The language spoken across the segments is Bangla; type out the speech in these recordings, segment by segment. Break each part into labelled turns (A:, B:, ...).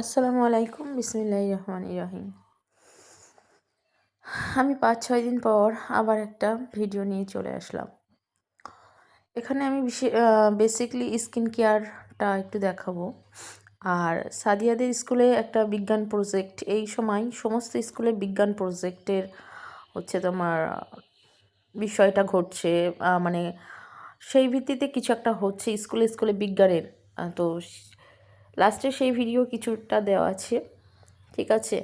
A: আসসালামু আলাইকুম বিসমিল্লাহ রহমান রহিম। আমি পাঁচ, ছয় দিন পর আবার একটা ভিডিও নিয়ে চলে আসলাম। এখানে আমি বেসিকলি স্কিন কেয়ারটা একটু দেখাবো। আর সাদিয়াদের স্কুলে একটা বিজ্ঞান প্রজেক্ট এই সময় সমস্ত স্কুলে বিজ্ঞান প্রজেক্টের হচ্ছে তোমার বিষয়টা ঘটছে মানে সেই ভিত্তিতে কিছু একটা হচ্ছে স্কুলে স্কুলে বিজ্ঞানের। তো লাস্টে সেই ভিডিও কিছুটা দেওয়া আছে, ঠিক আছে?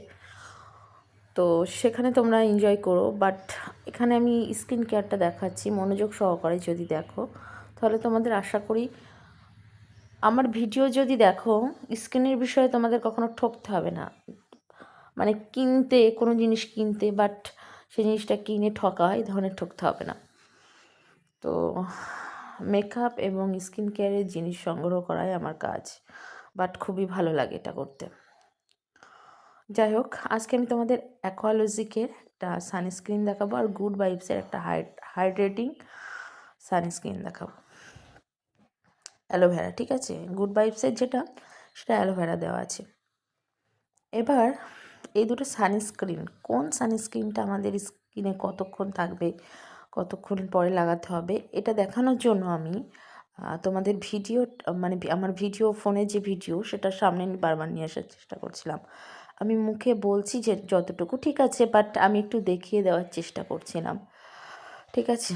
A: তো সেখানে তোমরা এনজয় করো বাট এখানে আমি স্কিন কেয়ারটা দেখাচ্ছি, মনোযোগ সহকারে যদি দেখো, তাহলে তোমাদের আশা করি আমার ভিডিও যদি দেখো স্কিনের বিষয়ে তোমাদের কখনো ঠকতে হবে না। মানে কিনতে, কোনো জিনিস কিনতে বাট সেই জিনিসটা কিনে ঠকা, এই ধরনের ঠকতে হবে না। তো মেকআপ এবং স্কিন কেয়ারের জিনিস সংগ্রহ করাই আমার কাজ। বাট খুবই ভালো লাগে এটা করতে। যাই হোক আজকে আমি তোমাদের অ্যাকোয়ালজিকের একটা সানস্ক্রিন দেখাবো আর গুড ভাইবসের একটা হাইড হাইড্রেটিং সানস্ক্রিন দেখাবো। অ্যালোভেরা, ঠিক আছে? গুড ভাইবসের যেটা, সেটা অ্যালোভেরা দেওয়া আছে। এবার এই দুটো সানস্ক্রিন, কোন সানস্ক্রিনটা আমাদের স্কিনে কতক্ষণ থাকবে, কতক্ষণ পরে লাগাতে হবে, এটা দেখানোর জন্য আমি তোমাদের ভিডিও মানে আমার ভিডিও, ফোনে যে ভিডিও, সেটা সামনে বারবার নিয়ে আসার চেষ্টা করছিলাম। আমি মুখে বলছি যে যতটুকু ঠিক আছে বাট আমি একটু দেখিয়ে দেওয়ার চেষ্টা করছিলাম। ঠিক আছে?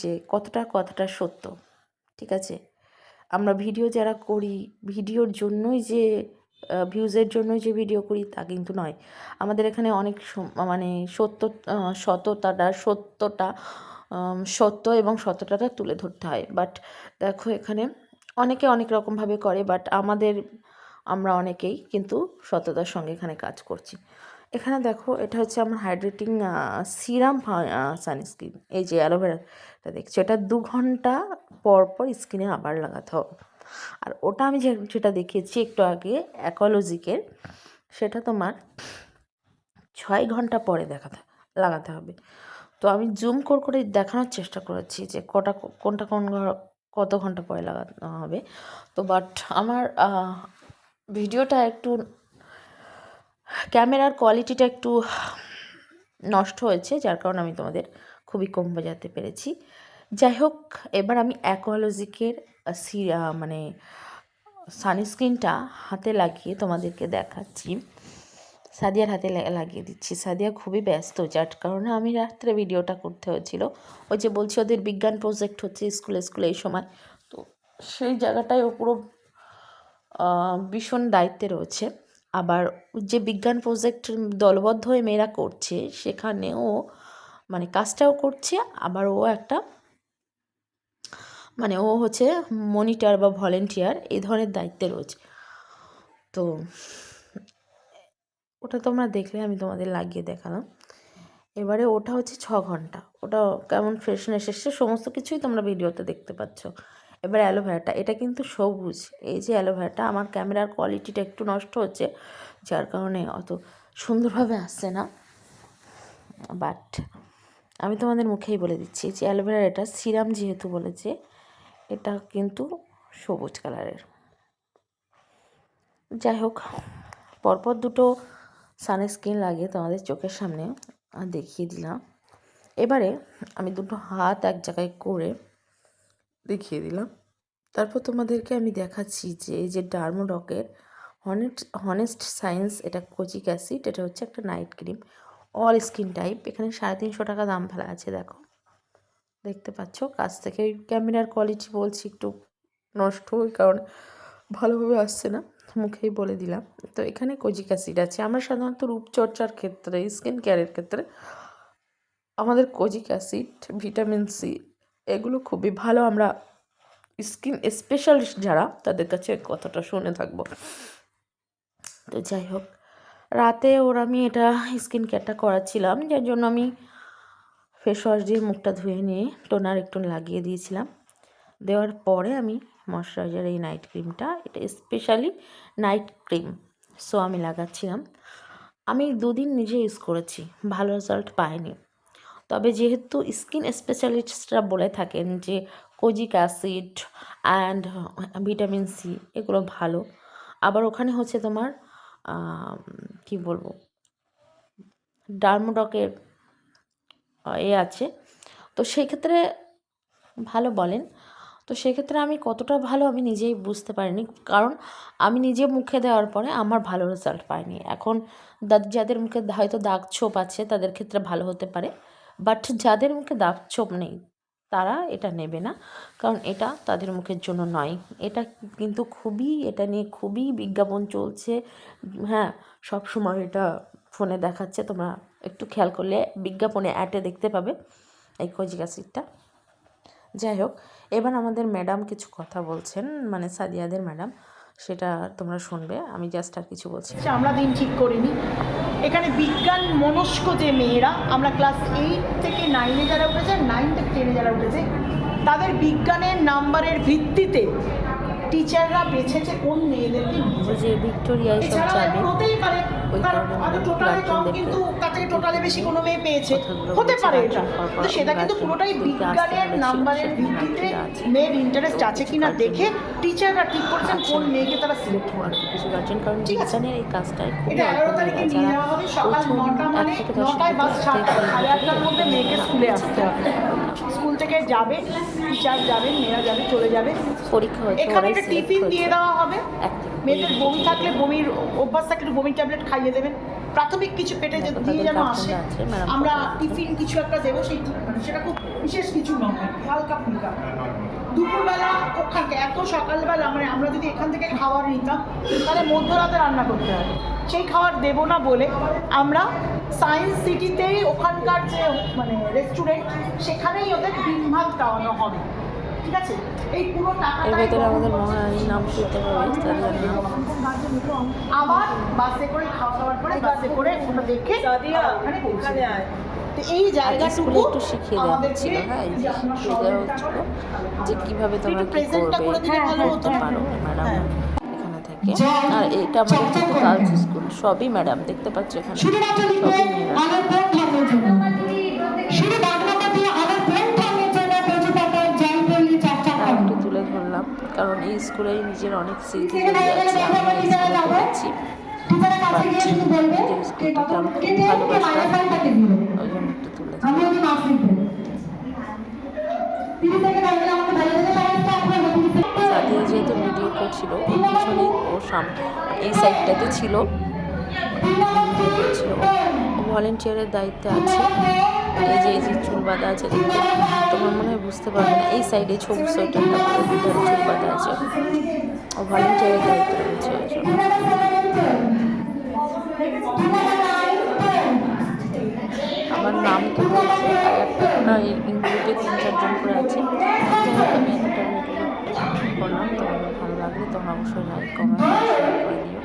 A: যে কতটা কথাটা সত্য। ঠিক আছে? আমরা ভিডিও যারা করি, ভিডিওর জন্যই যে ভিউজের জন্য যে ভিডিও করি, তা কিন্তু নয়। আমাদের এখানে অনেক মানে সত্য সততাটা, সত্যটা সত্য এবং সত্যটা তুলে ধরতে হয়। বাট দেখো এখানে অনেকে অনেক রকমভাবে করে বাট আমাদের, আমরা অনেকেই কিন্তু সততার সঙ্গে এখানে কাজ করছি। এখানে দেখো, এটা হচ্ছে আমার হাইড্রেটিং সিরাম সানস্ক্রিন এই যে অ্যালোভেরাটা দেখছ, এটা দু ঘণ্টা পর পর স্কিনে আবার লাগাতে হবে। আর ওটা আমি যেটা দেখিয়েছি একটু আগে, অ্যাকোলজিকের, সেটা তোমার ছয় ঘণ্টা পরে দেখাতে লাগাতে হবে। তো আমি জুম করে করে দেখানোর চেষ্টা করেছি যে কটা, কোনটা কোন কত ঘণ্টা পরে লাগানো হবে। তো বাট আমার ভিডিওটা একটু, ক্যামেরার কোয়ালিটিটা একটু নষ্ট হয়েছে, যার কারণে আমি তোমাদের খুবই কম বোঝাতে পেরেছি। যাই হোক, এবার আমি অ্যাকোয়ালজিকের মানে সানস্ক্রিনটা হাতে লাগিয়ে তোমাদেরকে দেখাচ্ছি। সাদিয়ার হাতে লাগিয়ে দিচ্ছি। সাদিয়া খুবই ব্যস্ত, যার কারণে আমি রাত্রে ভিডিওটা করতে হয়েছিল। ওই যে বলছি, ওদের বিজ্ঞান প্রজেক্ট হচ্ছে স্কুলে স্কুলে এই সময়। তো সেই জায়গাটায় ও পুরো ভীষণ দায়িত্বে রয়েছে। আবার যে বিজ্ঞান প্রজেক্ট দলবদ্ধ হয়ে মেয়েরা করছে, সেখানেও মানে কাজটাও করছে। আবার ও একটা মানে ও হচ্ছে মনিটর বা ভলেন্টিয়ার এই ধরনের দায়িত্বে রয়েছে। তো ওটা তোমরা দেখলে আমি তোমাদের লাগিয়ে দেখালাম। এবারে ওটা হচ্ছে ছ ঘণ্টা। ওটা কেমন ফ্রেশনেস এসছে, সমস্ত কিছুই তোমরা ভিডিওতে দেখতে পাচ্ছ। এবার অ্যালোভেরাটা এটা কিন্তু সবুজ। এই যে অ্যালোভেরাটা আমার ক্যামেরার কোয়ালিটিটা একটু নষ্ট হচ্ছে, যার কারণে অত সুন্দরভাবে আসছে না। বাট আমি তোমাদের মুখেই বলে দিচ্ছি যে অ্যালোভেরা এটা সিরাম যেহেতু বলেছে, এটা কিন্তু সবুজ কালারের যাই হোক, পরপর দুটো সানস্ক্রিন লাগিয়ে তোমাদের চোখের সামনে দেখিয়ে দিলাম। এবারে আমি দুটো হাত এক জায়গায় করে দেখিয়ে দিলাম। তারপর তোমাদেরকে আমি দেখাচ্ছি যে, এই যে ডার্মোডকের হনেস্ট হনেস্ট সায়েন্স এটা কোচিক অ্যাসিড এটা হচ্ছে একটা night cream all skin type এখানে সাড়ে তিনশো টাকা দাম ফেলা আছে, দেখো। দেখতে পাচ্ছ, কাছ থেকে ক্যামেরার কোয়ালিটি বলছি একটু নষ্ট, ওই কারণে ভালোভাবে আসছে না। মুখেই বলে দিলাম। তো এখানে কোজিক অ্যাসিড আছে। আমরা সাধারণত রূপচর্চার ক্ষেত্রে, স্কিন কেয়ারের ক্ষেত্রে আমাদের কোজিক অ্যাসিড, ভিটামিন সি এগুলো খুবই ভালো। আমরা স্কিন স্পেশালিস্ট যারা, তাদের কাছে কথাটা শুনে থাকব। তো যাই হোক, রাতে ওর আমি এটা স্কিন কেয়ারটা করাচ্ছিলাম, যার জন্য আমি ফেস ওয়াশ দিয়ে মুখটা ধুয়ে নিয়ে টোনার একটু লাগিয়ে দিয়েছিলাম। দেওয়ার পরে আমি ময়শ্চারাইজার এই নাইট ক্রিমটা এটা স্পেশালি নাইট ক্রিম সো আমি লাগাচ্ছিলাম। আমি দুদিন নিজে ইউজ করেছি, ভালো রেজাল্ট পাইনি। তবে যেহেতু স্কিন স্পেশালিস্টরা বলে থাকেন যে kojic acid and vitamin C এগুলো ভালো। আবার ওখানে হচ্ছে তোমার কি বলব, ডার্মোডকের এ আছে। তো সেক্ষেত্রে ভালো বলেন। তো সেক্ষেত্রে আমি কতটা ভালো আমি নিজেই বুঝতে পারিনি। কারণ আমি নিজে মুখে দেওয়ার পরে আমার ভালো রেজাল্ট পাইনি। এখন যাদের মুখে হয়তো দাগ ছোপ আছে তাদের ক্ষেত্রে ভালো হতে পারে। বাট যাদের মুখে দাগ ছোপ নেই তারা এটা নেবে না। কারণ এটা তাদের মুখের জন্য নয়। এটা কিন্তু খুবই, এটা নিয়ে খুবই বিজ্ঞাপন চলছে। হ্যাঁ সব সময় এটা ফোনে দেখাচ্ছে। তোমরা একটু খেয়াল করলে বিজ্ঞাপনে অ্যাটে দেখতে পাবে। এই কজিক অ্যাসিডটা যাই হোক এবার আমাদের ম্যাডাম কিছু কথা বলছেন মানে সাদিয়াদের ম্যাডাম সেটা তোমরা শুনবে আমি জাস্ট আর কিছু বলছি
B: আচ্ছা, আমরা দিন ঠিক করিনি। এখানে বিজ্ঞান মনস্ক যে মেয়েরা আমরা ক্লাস এইট থেকে নাইনে যারা উঠেছে নাইন থেকে টেনে যারা উঠেছে তাদের বিজ্ঞানের নাম্বারের ভিত্তিতে টিচাররা বেছেছে কোন মেয়েদেরকে নিয়ে
A: যে ভিক্টোরিয়া এসব যাবে
B: হতেই পারে টোটালে কম কিন্তু তার থেকে টোটালে বেশি কোনো মেয়ে পেয়েছে। হতে পারে এটা। তো সেটা কিন্তু পুরোটাই বিজ্ঞানের নাম্বারের ভিত্তিতে মেয়ের ইন্টারেস্ট আছে কিনা দেখে টিচাররা ঠিক করছেন কোন মেয়েকে তারা সিলেক্ট করবে।
A: কিছু গার্জেন কারণ। বিজ্ঞানের এই কাজটাই খুব
B: এগারো তারিখে নিয়ে যাওয়া হবে সকাল নটা মানে নটায় বাস ছাড়বে সাড়ে আটটার মধ্যে মেয়েকে স্কুলে আসতে হবে। স্কুল থেকে যাবে টিচার যাবেন মেয়েরা যাবে চলে যাবে।
A: পরীক্ষা হয়েছে
B: এখানে
A: ওরাই
B: একটা টিফিন দিয়ে দেওয়া হবে। মেয়েদের বমি থাকলে বমির অভ্যাস থাকলে বমির ট্যাবলেট খাইয়ে দেবেন। প্রাথমিক কিছু পেটে যে দিয়ে যেন আসে আমরা টিফিন কিছু একটা দেবো সেই মানে সেটা খুব বিশেষ কিছু নয় হালকা ফুলকা। দুপুরবেলা ওখানে এত সকালবেলা মানে আমরা যদি এখান থেকে খাবার নিতাম তাহলে মধ্যরাতে রান্না করতে হবে। সেই খাবার দেবো না বলে আমরা সায়েন্স সিটিতেই ওখানকার যে মানে রেস্টুরেন্ট সেখানেই ওদের ডিম ভাত খাওয়ানো হবে। ঠিক আছে? এই পুরো
A: এর ভেতরে আমাদের মহারানীর নাম শুনতে পাবে
B: আবার বাসে করে খাওয়া দাওয়ার পরে বাসে করে ওটা দেখে ওখানে পৌঁছে তো এই জায়গাটুকু
A: একটু শিখিয়ে দেওয়া হচ্ছিল হ্যাঁ এই যে শিখিয়ে দেওয়া হচ্ছিল যে কীভাবে তোমরা কি
B: প্রেজেন্টটা করে
A: করবে
B: দিলে ভালো হতো।
A: করতে
B: না?
A: পারো ম্যাডাম
B: হ্যাঁ।
A: এখানে থেকে। আর এটা আমাদের কিন্তু গার্লস স্কুল সবই ম্যাডাম দেখতে পাচ্ছ এখানে।
C: শুধুমাত্র
A: সবই মেয়েরা। কারণ এই স্কুলেই নিজের অনেক স্মৃতি জড়িয়ে আছে। আমি এই স্কুলে পড়েছি। নিজের স্কুলটাকে আমি খুব ভালোবাসতাম ওই জন্য একটু তুলে যেহেতু ভিডিও করছিল ওর পিছনেই ও সাম এই সাইডটাতে ছিল। ভিডিও করছিল ও ভলেন্টিয়ারের দায়িত্বে আছে। এই যে এই যে চুল বাঁধা আছে তোমার মনে হয় বুঝতে পারবে না, এই সাইডে ছবি সোয়েটারটা পরে দুধারে চুল বাঁধা আছে। ও ভলেন্টিয়ারের দায়িত্বে রয়েছে আমার নাম তো বলছে আর না ইংরেজিতে তিন চারজন করে আছে। আমি এতটা করলাম তোমাদের ভালো লাগলে তোমরা অবশ্যই লাইক কমেন্ট করে দিও।